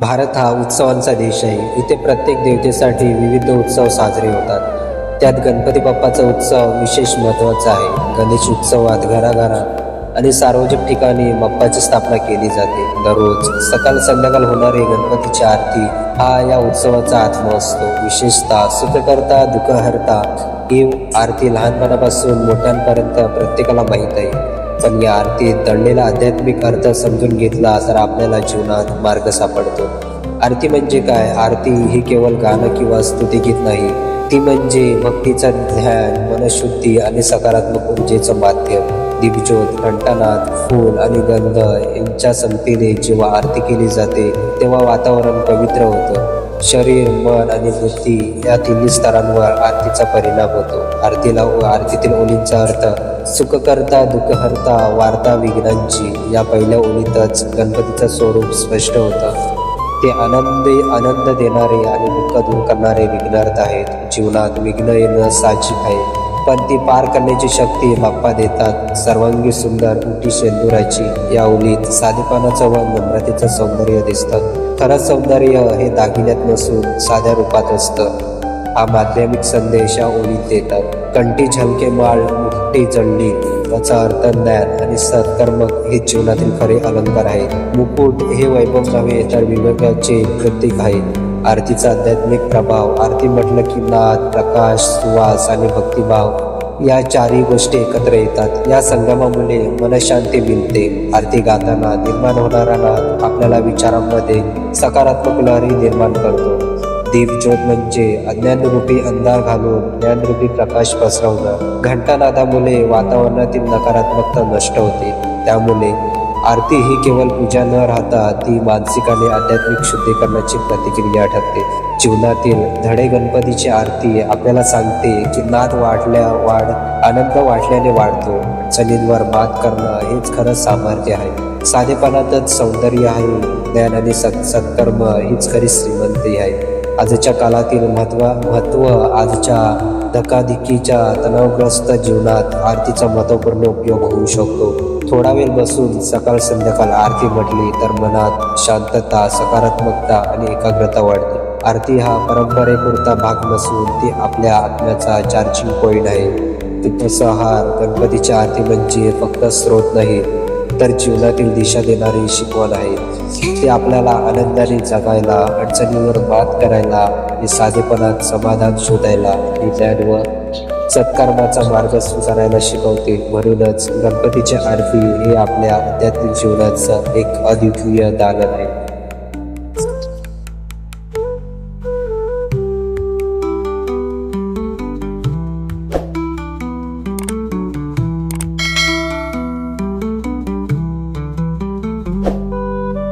भारत हा उत्सवांचा देश आहे. इथे प्रत्येक देवतेसाठी विविध उत्सव साजरे होतात. त्यात गणपती बाप्पाचा उत्सव विशेष महत्त्वाचा आहे. गणेश उत्सवात घराघरात आणि सार्वजनिक ठिकाणी बाप्पाची स्थापना केली जाते. दररोज सकाळ संध्याकाळ होणारी गणपतीची आरती हा या उत्सवाचा आत्मा असतो. विशेषतः सुखकर्ता दुःखहर्ता ही आरती लहानपणापासून मोठ्यांपर्यंत प्रत्येकाला माहीत आहे. पण या आरतीत दडलेला आध्यात्मिक अर्थ समजून घेतला तर आपल्याला जीवनात मार्ग सापडतो. आरती म्हणजे काय? आरती ही केवळ गाणं किंवा स्तुतिगीत नाही ती म्हणजे भक्तीचं ध्यान मनशुद्धी आणि सकारात्मक ऊर्जेचं माध्यम दीपज्योत घंटानाद फूल आणि गंध यांच्या संतीने जेव्हा आरती केली जाते तेव्हा वातावरण पवित्र होतं. शरीर मन आणि बुद्धी या तिन्ही स्तरांवर आरतीचा परिणाम होतो. आरतीला आरतीतील ओलींचा अर्थ सुखकर्ता दुःखहर्ता वार्ता विघ्नांची या पहिल्या ओळीतच गणपतीचं स्वरूप स्पष्ट होतं. ते आनंदी आनंद देणारे आणि दुःख दूर करणारे विघ्नार्थ आहेत. जीवनात विघ्न येणं साहजिक आहे. पण ती पार करण्याची शक्ती बाप्पा देतात. सर्वांगी सुंदर उटी शेंदुराची या ओलीत साधेपणाचं व नम्रतेचं सौंदर्य दिसतं. खरं सौंदर्य हे दागिन्यात नसून साध्या रूपात असतं. हा माध्यमिक संदेशा ओळीत देतात. कंटी झलके माळ मुठ्ठी जळली. याचा अर्थ ज्ञान आणि सत्कर्म हे जीवनातील खरे अलंकार आहेत. मुकुट हे वैभव नव्हे तर विवेकाचे प्रतीक आहे आरतीचा आध्यात्मिक प्रभाव आरती म्हटलं की नाद प्रकाश सुवास आणि भक्तिभाव या चारही गोष्टी एकत्र येतात. या संगमामुळे मनशांती मिळते. आरती गाताना निर्माण होणारा नाद आपल्याला विचारांमध्ये सकारात्मक लहरी निर्माण करतो. दीपज्योत म्हणजे अज्ञानरूपी अंधार घालून ज्ञानरूपी प्रकाश पसरवणं घंटानादामुळे वातावरणातील नकारात्मकता नष्ट होते. त्यामुळे आरती ही केवळ पूजा न राहता ती मानसिक आणि आध्यात्मिक शुद्धीकरणाची प्रतिक्रिया ठरते. जीवनातील धडे गणपतीची आरती आपल्याला सांगते की नाद वाढल्या वाढ आनंद वाढल्याने वाढतो. चलींवर मात करणं हेच खरं सामर्थ्य आहे. साधेपणातच सौंदर्य आहे. ज्ञान आणि सत् सत्कर्म हीच खरी श्रीमंती आहे. आजच्या काळातील महत्त्व महत्त्व आजच्या धकाधिकीच्या तणावग्रस्त जीवनात आरतीचा महत्त्वपूर्ण उपयोग होऊ शकतो. थोडा वेळ बसून सकाळ संध्याकाळ आरती म्हटली तर मनात शांतता सकारात्मकता आणि एकाग्रता वाढते. आरती हा परंपरेपुरता भाग नसून ती आपल्या आत्म्याचा चार्जिंग पॉईंट आहे. उपसंहार गणपतीच्या आरती म्हणजे फक्त स्रोत नाही तर जीवनातील दिशा देणारी शिकवण आहे. ते आपल्याला आनंदाने जगायला अडचणीवर मात करायला आणि साधेपणात समाधान शोधायला ज्ञान व सत्कर्माचा मार्ग स्वीकारायला शिकवते म्हणूनच गणपतीचे आरती हे आपल्या आध्यात्मिक जीवनाचं एक अद्वितीय दालन आहे.